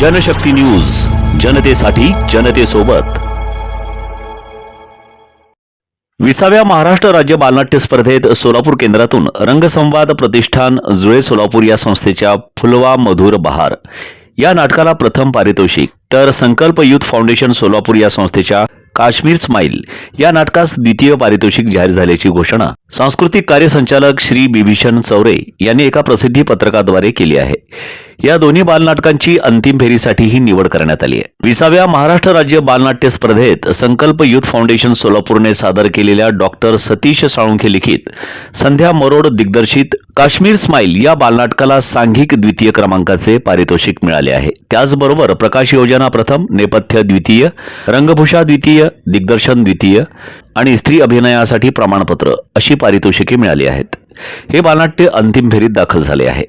Janshakti news जनतेसाठी जनतेसोबत. विसाव्या महाराष्ट्र राज्य बालनाट्य स्पर्धेत सोलापूर केंद्रातून रंगसंवाद प्रतिष्ठान जुळे सोलापूर या संस्थेच्या फुलवा मधुर बहार. या नाटकाला प्रथम पारितोषिक तर संकल्प युथ फाउंडेशन सोलापूर या संस्थेच्या काश्मीर स्माईल या नाटकास द्वितीय पारितोषिक जाहीर झाल्याची घोषणा सांस्कृतिक कार्यसंचालक श्री बिभीषण चौरे यांनी एका प्रसिद्धी पत्रकाद्वारे केली आहे. या दोन्ही बालनाटकांची अंतिम फेरीसाठी ही निवड करण्यात आली आहे. विसाव्या महाराष्ट्र राज्य बालनाट्य स्पर्धेत संकल्प युथ फाउंडेशन सोलापूरने सादर केलेल्या डॉक्टर सतीश साळुंखे लिखित संध्या मरोड दिग्दर्शित काश्मीर स्माईल या बालनाटकाला सांघिक द्वितीय क्रमांकाचे पारितोषिक मिळाले आहे. त्याचबरोबर प्रकाश योजना प्रथम नेपथ्य द्वितीय रंगभूषा द्वितीय दिग्दर्शन द्वितीय आणि स्त्री अभिनयासाठी प्रमाणपत्र अशी पारितोषिके मिळाली आहेत. हे बालनाट्य अंतिम फेरीत दाखल झाले आहे.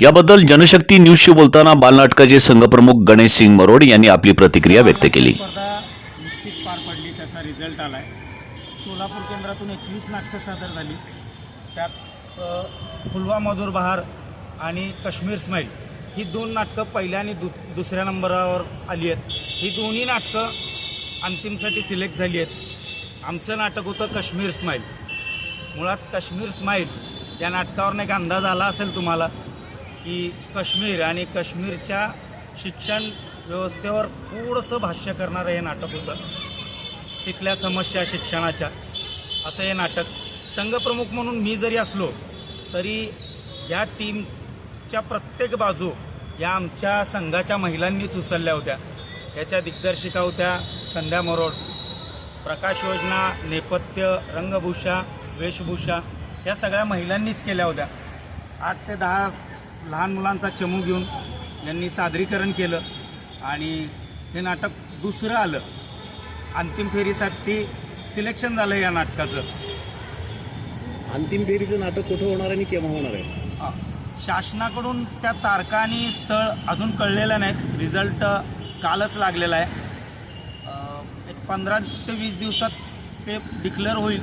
याबद्दल जनशक्ती न्यूजशी बोलताना बालनाटकाचे संघप्रमुख गणेश सिंग मरोड यांनी आपली प्रतिक्रिया व्यक्त केली. पार पडली त्याचा रिझल्ट आला आहे सोलापूर केंद्रातून एकवीस नाटकं सादर झाली. त्यात फुलवा मधुर बहार आणि काश्मीर स्माईल ही दोन नाटकं पहिल्या आणि दु दुसऱ्या नंबरावर आली आहेत. ही दोन्ही नाटकं अंतिमसाठी सिलेक्ट झाली आहेत. आमचं नाटक होतं काश्मीर स्माईल मुळात काश्मीर स्माईल या नाटकावरून एक अंदाज आला असेल तुम्हाला की काश्मीर आणि काश्मीरच्या शिक्षण व्यवस्थेवर थोडंसं भाष्य करणारं हे नाटक होतं. तिथल्या समस्या शिक्षणाच्या. असं हे नाटक. संघप्रमुख म्हणून मी जरी असलो तरी या टीमच्या प्रत्येक बाजू या आमच्या संघाच्या महिलांनीच उचलल्या होत्या. याच्या दिग्दर्शिका होत्या संध्या मरोड प्रकाश योजना नेपथ्य रंगभूषा वेशभूषा या सगळ्या महिलांनीच केल्या होत्या. आठ ते दहा लहान मुलांचा चमू घेऊन यांनी सादरीकरण केलं आणि हे नाटक दुसरं आलं. अंतिम फेरीसाठी सिलेक्शन झालं या नाटकाचं. अंतिम फेरीचं नाटक कुठं होणार आणि केव्हा होणार आहे? शासनाकडून त्या तारखा आणि स्थळ अजून कळलेलं नाहीत. रिझल्ट कालच लागलेला आहे. पंधरा ते वीस दिवसात ते डिक्लेअर होईल.